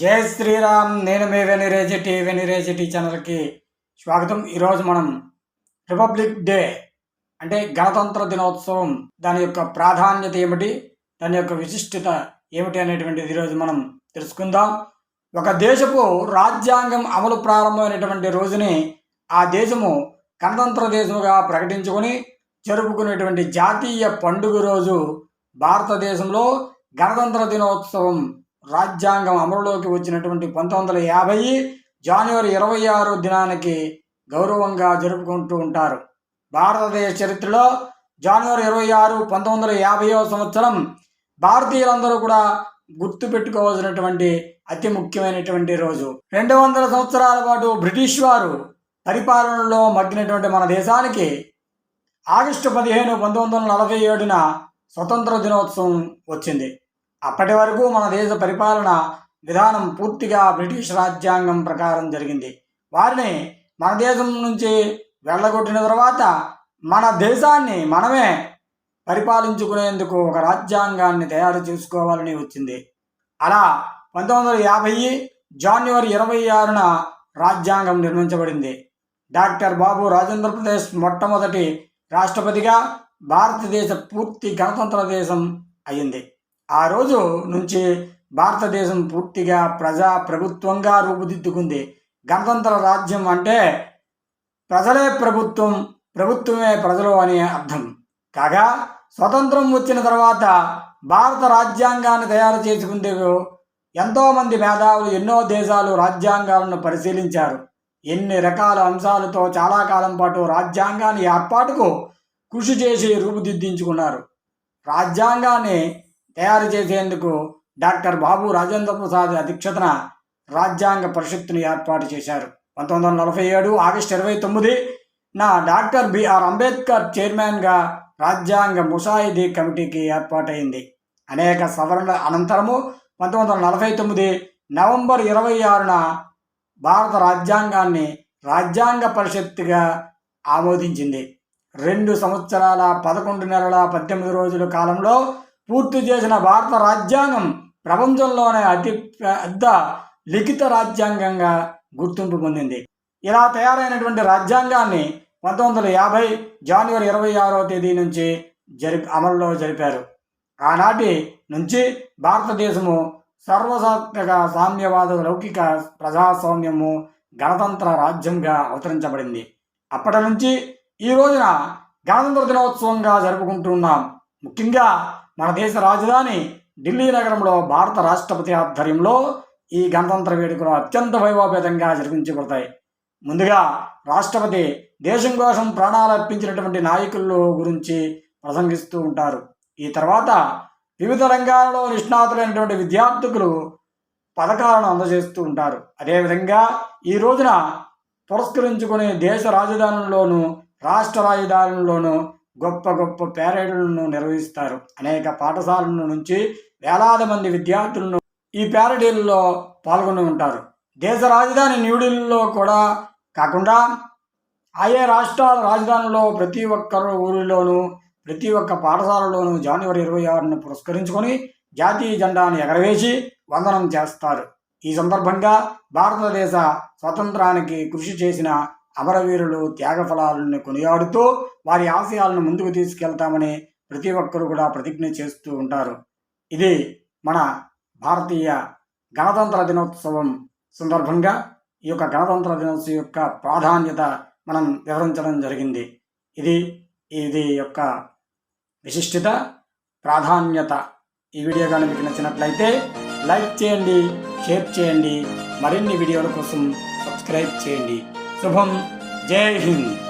జై శ్రీరామ్ నేను మీ వెనిరేజిటి వెనిరేజిటి ఛానల్కి స్వాగతం. ఈరోజు మనం రిపబ్లిక్ డే అంటే గణతంత్ర దినోత్సవం. దాని యొక్క ప్రాధాన్యత ఏమిటి? దాని యొక్క విశిష్టత ఏమిటి అనేటువంటిది ఈరోజు మనం తెలుసుకుందాం. ఒక దేశపు రాజ్యాంగం అమలు ప్రారంభమైనటువంటి రోజుని ఆ దేశము గణతంత్ర దేశముగా ప్రకటించుకొని జరుపుకునేటువంటి జాతీయ పండుగ రోజు భారతదేశంలో గణతంత్ర దినోత్సవం. రాజ్యాంగం అమలులోకి వచ్చినటువంటి పంతొమ్మిది వందల యాభై జనవరి ఇరవై ఆరు దినానికి గౌరవంగా జరుపుకుంటూ ఉంటారు. భారతదేశ చరిత్రలో జనవరి ఇరవై ఆరు పంతొమ్మిది వందల యాభైవ సంవత్సరం భారతీయులందరూ కూడా గుర్తు పెట్టుకోవాల్సినటువంటి అతి ముఖ్యమైనటువంటి రోజు. రెండు వందల సంవత్సరాల పాటు బ్రిటిష్ వారు పరిపాలనలో మగ్గినటువంటి మన దేశానికి ఆగస్టు పదిహేను పంతొమ్మిది వందల నలభై ఏడున స్వతంత్ర దినోత్సవం వచ్చింది. అప్పటి వరకు మన దేశ పరిపాలన విధానం పూర్తిగా బ్రిటిష్ రాజ్యాంగం ప్రకారం జరిగింది. వారిని మన దేశం నుంచి వెళ్ళగొట్టిన తర్వాత మన దేశాన్ని మనమే పరిపాలించుకునేందుకు ఒక రాజ్యాంగాన్ని తయారు చేసుకోవాలని వచ్చింది. అలా పంతొమ్మిది వందల యాభై జనవరి ఇరవై ఆరున రాజ్యాంగం నిర్మించబడింది. డాక్టర్ బాబు రాజేంద్రప్రదేశ్ మొట్టమొదటి రాష్ట్రపతిగా భారతదేశ పూర్తి గణతంత్ర దేశం అయింది. ఆ రోజు నుంచి భారతదేశం పూర్తిగా ప్రజా ప్రభుత్వంగా రూపుదిద్దుకుంది. గణతంత్ర రాజ్యం అంటే ప్రజలే ప్రభుత్వం ప్రభుత్వమే ప్రజలు అనే అర్థం. కాగా స్వతంత్రం వచ్చిన తర్వాత భారత రాజ్యాంగాన్ని తయారు చేసుకుంటే ఎంతోమంది మేధావులు ఎన్నో దేశాలు రాజ్యాంగాలను పరిశీలించారు. ఎన్ని రకాల అంశాలతో చాలా కాలం పాటు రాజ్యాంగాన్ని ఏర్పాటుకు కృషి చేసి రూపుదిద్దించుకున్నారు. రాజ్యాంగాన్ని తయారు చేసేందుకు డాక్టర్ బాబు రాజేంద్ర ప్రసాద్ అధ్యక్షతన రాజ్యాంగ పరిషత్తును ఏర్పాటు చేశారు. పంతొమ్మిది వందల నలభై ఏడు ఆగస్టు ఇరవై తొమ్మిది నా డాక్టర్ బిఆర్ అంబేద్కర్ చైర్మన్గా రాజ్యాంగ ముసాయిదీ కమిటీకి ఏర్పాటైంది. అనేక సవరణల అనంతరము పంతొమ్మిది వందల నలభై తొమ్మిది నవంబర్ ఇరవై ఆరున భారత రాజ్యాంగాన్ని రాజ్యాంగ పరిషత్తుగా ఆమోదించింది. రెండు సంవత్సరాల పదకొండు నెలల పద్దెనిమిది రోజుల కాలంలో పూర్తి చేసిన భారత రాజ్యాంగం ప్రపంచంలోనే అతి పెద్ద లిఖిత రాజ్యాంగంగా గుర్తింపు పొందింది. ఇలా తయారైనటువంటి రాజ్యాంగాన్ని పంతొమ్మిది వందల యాభై జనవరి ఇరవై ఆరో తేదీ నుంచి జరి అమల్లో జరిపారు. ఆనాటి నుంచి భారతదేశము సర్వసాత్మక సామ్యవాద లౌకిక ప్రజాస్వామ్యము గణతంత్ర రాజ్యంగా అవతరించబడింది. అప్పటి నుంచి ఈ రోజున గణతంత్ర దినోత్సవంగా జరుపుకుంటున్నాం ముఖ్యంగా మన దేశ రాజధాని ఢిల్లీ నగరంలో భారత రాష్ట్రపతి ఆధ్వర్యంలో ఈ గణతంత్ర వేడుకలు అత్యంత వైభవపేతంగా జరిపించబడతాయి. ముందుగా రాష్ట్రపతి దేశం కోసం ప్రాణాలు అర్పించినటువంటి నాయకుల గురించి ప్రసంగిస్తూ ఉంటారు. ఈ తర్వాత వివిధ రంగాలలో నిష్ణాతులైనటువంటి విద్యార్థులు పథకాలను అందజేస్తూ ఉంటారు. అదేవిధంగా ఈ రోజున పురస్కరించుకునే దేశ రాజధానుల్లోనూ రాష్ట్ర రాజధానుల్లోనూ గొప్ప గొప్ప పేరేడులను నిర్వహిస్తారు. అనేక పాఠశాలల నుంచి వేలాది మంది విద్యార్థులను ఈ ప్యారడీల్లో పాల్గొని ఉంటారు. దేశ రాజధాని న్యూఢిల్లీలో కూడా కాకుండా ఆయా రాష్ట్రాల రాజధానిలో ప్రతి ఒక్కరు ఊరిలోనూ ప్రతి ఒక్క పాఠశాలలోనూ జనవరి ఇరవై ఆరును పురస్కరించుకొని జాతీయ జెండాను ఎగరవేసి వందనం చేస్తారు. ఈ సందర్భంగా భారతదేశ స్వతంత్రానికి కృషి చేసిన అమరవీరులు త్యాగఫలాలను కొనియాడుతూ వారి ఆశయాలను ముందుకు తీసుకెళ్తామని ప్రతి ఒక్కరూ కూడా ప్రతిజ్ఞ చేస్తూ ఉంటారు. ఇది మన భారతీయ గణతంత్ర దినోత్సవం సందర్భంగా ఈ యొక్క గణతంత్ర దినోత్సవం యొక్క ప్రాధాన్యత మనం వివరించడం జరిగింది. ఇది ఇది యొక్క విశిష్టత ప్రాధాన్యత. ఈ వీడియో కానీ మీకు నచ్చినట్లయితే లైక్ చేయండి షేర్ చేయండి మరిన్ని వీడియోల కోసం సబ్స్క్రైబ్ చేయండి. शुभम जय हिंद।